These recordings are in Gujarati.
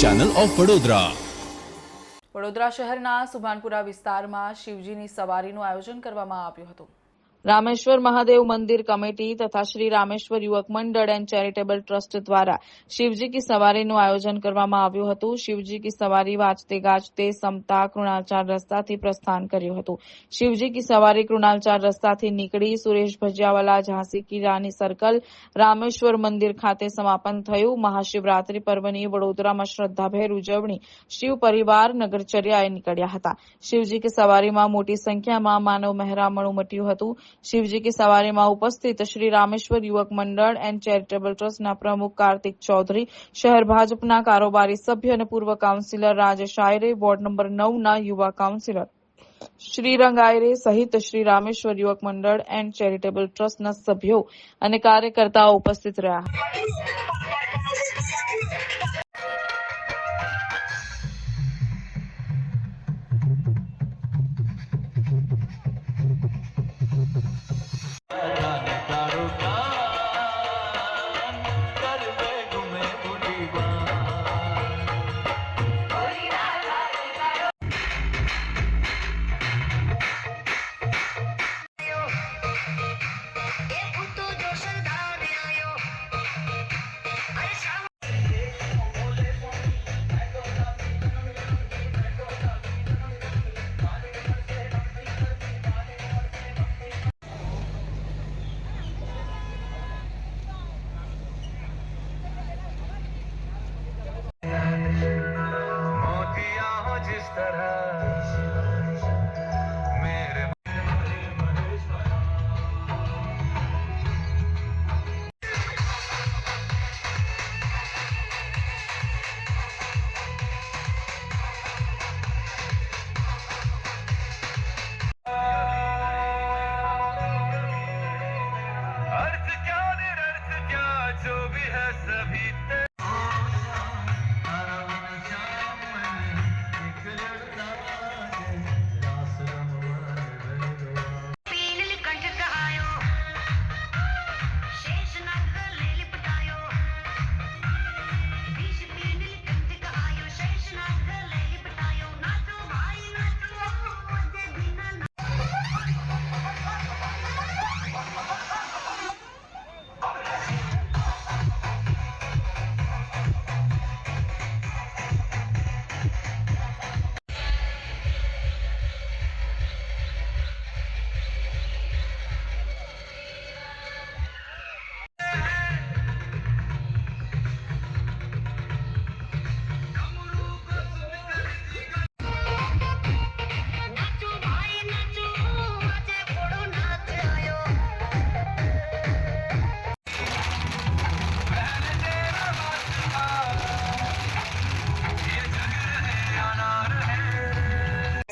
ચેનલ ઓફ વડોદરા વડોદરા શહેરના સુભાનપુરા વિસ્તારમાં શિવજીની સવારીનું આયોજન કરવામાં આવ્યું હતું. રામેશ્વર મહાદેવ મંદિર કમિટી તથા શ્રી રામેશ્વર યુવક મંડળ એન્ડ ચેરિટેબલ ટ્રસ્ટ દ્વારા શિવજી કી સવારીનું આયોજન કરવામાં આવ્યું હતું. શિવજી કી સવારી વાંચતે ગાજતે સમતા કૃણાલચાર રસ્તાથી પ્રસ્થાન કર્યું હતું. શિવજી કી સવારી કૃણાલચાર રસ્તાથી નીકળી સુરેશ ભજીયાવાલા ઝાંસી કી રાની સર્કલ રામેશ્વર મંદિર ખાતે સમાપન થયું. મહાશિવરાત્રી પર્વની વડોદરામાં શ્રદ્ધાભેર ઉજવણી શિવ પરિવાર નગરચર્યાએ નીકળ્યા હતા. શિવજી કી સવારીમાં મોટી સંખ્યામાં માનવ મહેરામણ ઉમટ્યું હતું. શિવજી કી સવારીમાં ઉપસ્થિત શ્રી રામેશ્વર યુવક મંડળ એન્ડ ચેરિટેબલ ટ્રસ્ટના પ્રમુખ કાર્તિક ચૌધરી, શહેર ભાજપના કારોબારી સભ્ય અને પૂર્વ councillor Rajesh Ayre ward number નવના યુવા કાઉન્સિલર શ્રીરંગ આયરે સહિત શ્રી રામેશ્વર યુવક મંડળ એન્ડ ચેરિટેબલ ટ્રસ્ટના સભ્યો અને કાર્યકર્તાઓ ઉપસ્થિત રહ્યા.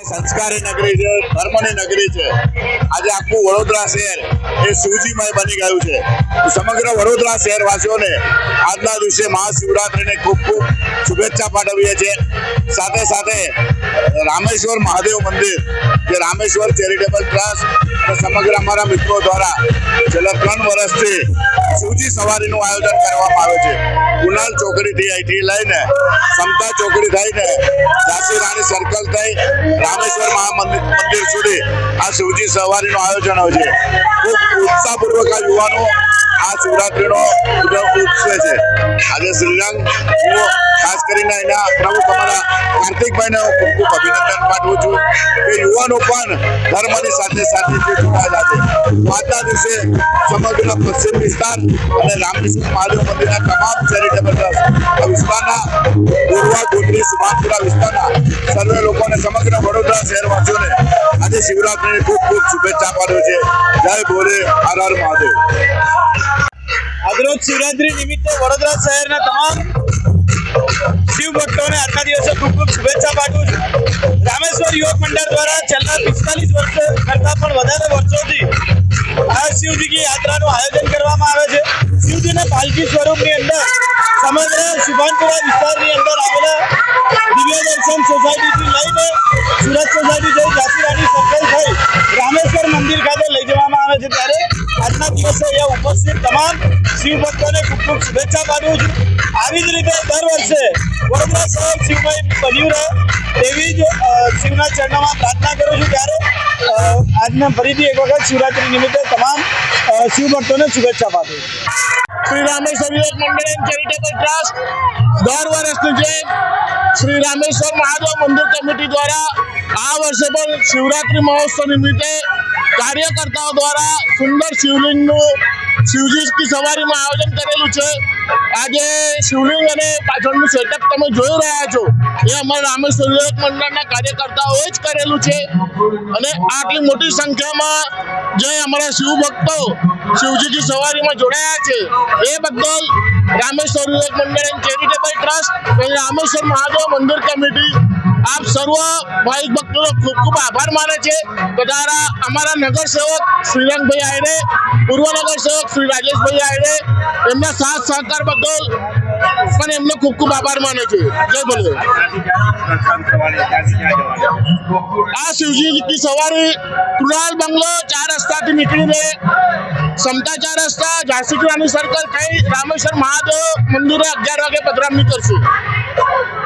સંસ્કારી નગરી છે, ધર્મની નગરી છે. આજે આખું વડોદરા શહેર એ શિવજીમય બની ગયું છે. સમગ્ર વડોદરા શહેરવાસીઓને આજના દિવસે મહાશિવરાત્રિની ખૂબ ખૂબ શુભેચ્છા પાઠવીએ છીએ. સાથે સાથે રામેશ્વર મહાદેવ મંદિર, જે રામેશ્વર ચેરિટેબલ ટ્રસ્ટ સમગ્ર અમારા મિત્રો દ્વારા છેલ્લા ત્રણ વર્ષથી શિવજી સવારીનું આયોજન કરવામાં આવે છે. કુનાલ ચોકડીથી અહીંથી લઈને સમતા ચોકડી થઈને ઝાંસી રાણી સર્કલ થઈ રામેશ્વર મહામંદિર મંદિર સુધી આ શિવજી સવારીનું આયોજન હોય છે. ખૂબ ઉત્સાહપૂર્વક આ યુવાનો આ શિવરાત્રીનો ઉત્સવે છે. આજે શ્રીરંગ ખાસ કરીને એના પ્રમુખ અમારા કાર્તિકભાઈને હું ખૂબ ખૂબ અભિનંદન પાઠવું છું કે યુવાનો પણ ધર્મની સાથે સાથે જોડાયેલા છે આજના સમગ્ર પશ્ચિમ વિસ્તાર અને શહેરવાસીઓને આજે શિવરાત્રીની ખૂબ ખૂબ શુભેચ્છા પાઠવે છે જય ભોલે હર હર મહાદેવ શિવરાત્રી નિમિત્તે વડોદરા શહેરના તમામ શિવ ભક્તોને આજના દિવસે ખૂબ ખૂબ શુભેચ્છા પાઠવું છું. રામેશ્વર યુવક મંડળ દ્વારા છેલ્લા પિસ્તાલીસ વર્ષ કરતા પણ વધારે વર્ષોથી આ શિવજીની યાત્રાનું આયોજન કરવામાં આવે છે. શિવજીના પાલકી સ્વરૂપની અંદર સમગ્ર સુભાનપુરા વિસ્તારની અંદર આવેલા દિવ્ય દર્શન સોસાયટીથી લઈને સુરત સોસાયટી જઈ ઝાંસી સર્કલ થઈ રામેશ્વર મંદિર ખાતે તમામ શિવ ભક્તોને ખૂબ ખૂબ શુભેચ્છા પાઠવું છું. આવી જ રીતે દર વર્ષે વડોદરા શહેર શિવમય બન્યું રહે એવી જ શિવના ચરણોમાં પ્રાર્થના કરું છું ત્યારે આજના ફરીથી એક વખત શિવરાત્રી નિમિત્તે તમામ શિવ ભક્તોને શુભેચ્છા પાઠવું છું. શ્રી રામેશ્વર યુવક મંડળ એન્ડ ચેરિટેબલ ટ્રસ્ટ દર વર્ષની જેમ શ્રી રામેશ્વર મહાદેવ મંદિર કમિટી દ્વારા આ વર્ષે પણ શિવરાત્રી મહોત્સવ નિમિત્તે કાર્યકર્તાઓ દ્વારા સુંદર શિવલિંગનું શિવજી સવારીમાં આયોજન કરેલું છે. આજે શિવલિંગ અને પાછળનું સેટઅપ તમે જોઈ રહ્યા છો. એ અમારા રામેશ્વર યુવક મંડળના કાર્યકર્તાઓએ જ કરેલું છે. અને આટલી મોટી સંખ્યામાં જે અમારા શિવ ભક્તો શિવજીની સવારીમાં જોડાયા છે, એ બદલ રામેશ્વર યુવક મંડળ એન્ડ ચેરિટેબલ ટ્રસ્ટ અને રામેશ્વર મહાદેવ મંદિર કમિટી આપ સર્વ ભાઈ ભક્તોનો ખૂબ ખૂબ આભાર માને છે. બધા અમારા નગર સેવક શ્રીરંગભાઈ આયરે પૂર્વ નગર સેવક શ્રી રાજેશભાઈ આયરે એમના સાથ સહકાર બદલ પણ એમનો ખૂબ ખૂબ આભાર માને છે. જય ભલે આ શિવજી સવારે કૃણાલ બંગલો ચાર રસ્તાથી નીકળીને સમતા ચાર રસ્તા ઝાંસી સર્કલ થઈ, રામેશ્વર મહાદેવ મંદિરે અગિયાર વાગે પધરામણી કરશે.